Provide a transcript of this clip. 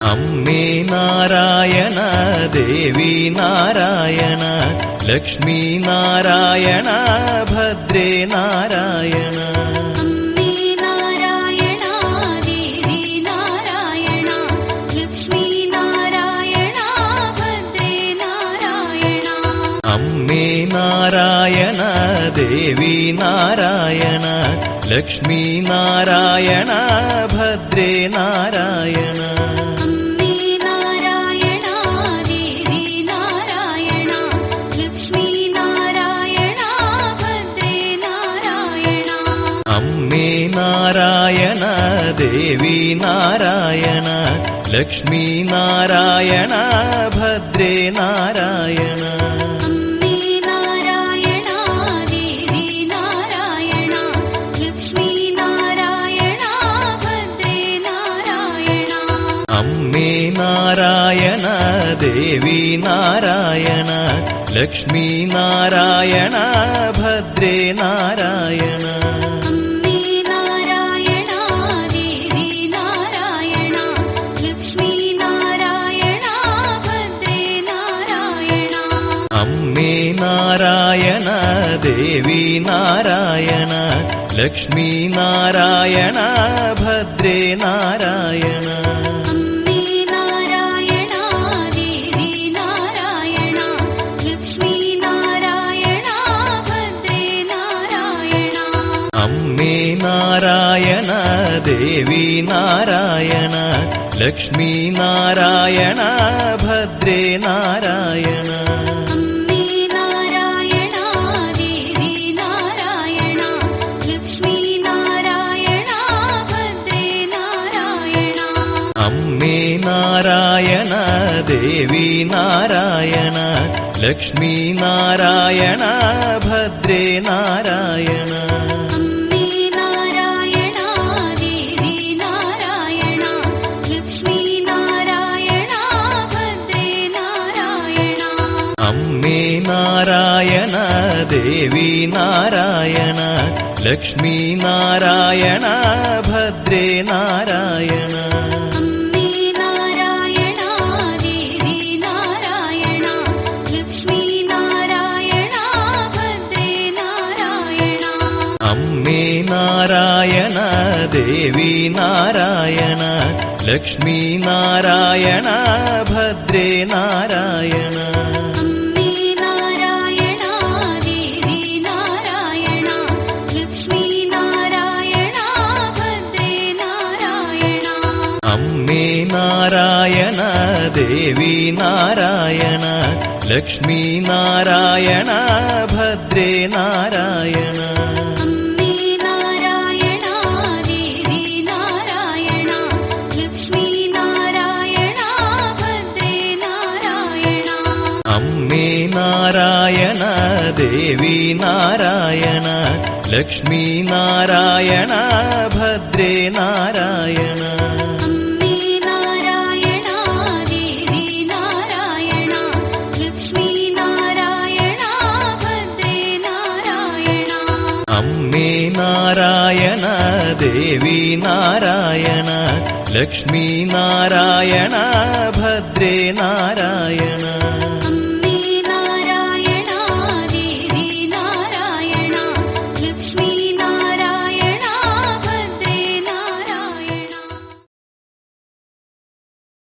अम्मे नारायण देवी नारायण लक्ष्मी नारायण भद्रे नारायण। अम्मे नारायण देवी नारायण लक्ष्मी नारायण भद्रे नारायण देवी नारायण लक्ष्मी नारायण भद्रे नारायण। अम्मे नारायण देवी नारायण लक्ष्मी नारायण भद्रे नारायण नारायण देवी नारायण लक्ष्मी नारायण भद्रे नारायण। नारायण देवी नारायण लक्ष्मी नारायण भद्रे नारायण नारायण देवी नारायण लक्ष्मी नारायण भद्रे नारायण। अम्मे नारायण देवी नारायण लक्ष्मी नारायण भद्रे नारायण अम्मे नारायण देवी नारायण लक्ष्मी नारायण भद्रे नारायण। अम्मे नारायण देवी नारायण लक्ष्मी नारायण भद्रे नारायण देवी नारायण लक्ष्मी नारायण भद्रे नारायण। अम्मे नारायण देवी नारायण लक्ष्मी नारायण भद्रे नारायण। अम्मे नारायण देवी नारायण लक्ष्मी नारायण भद्रे नारायण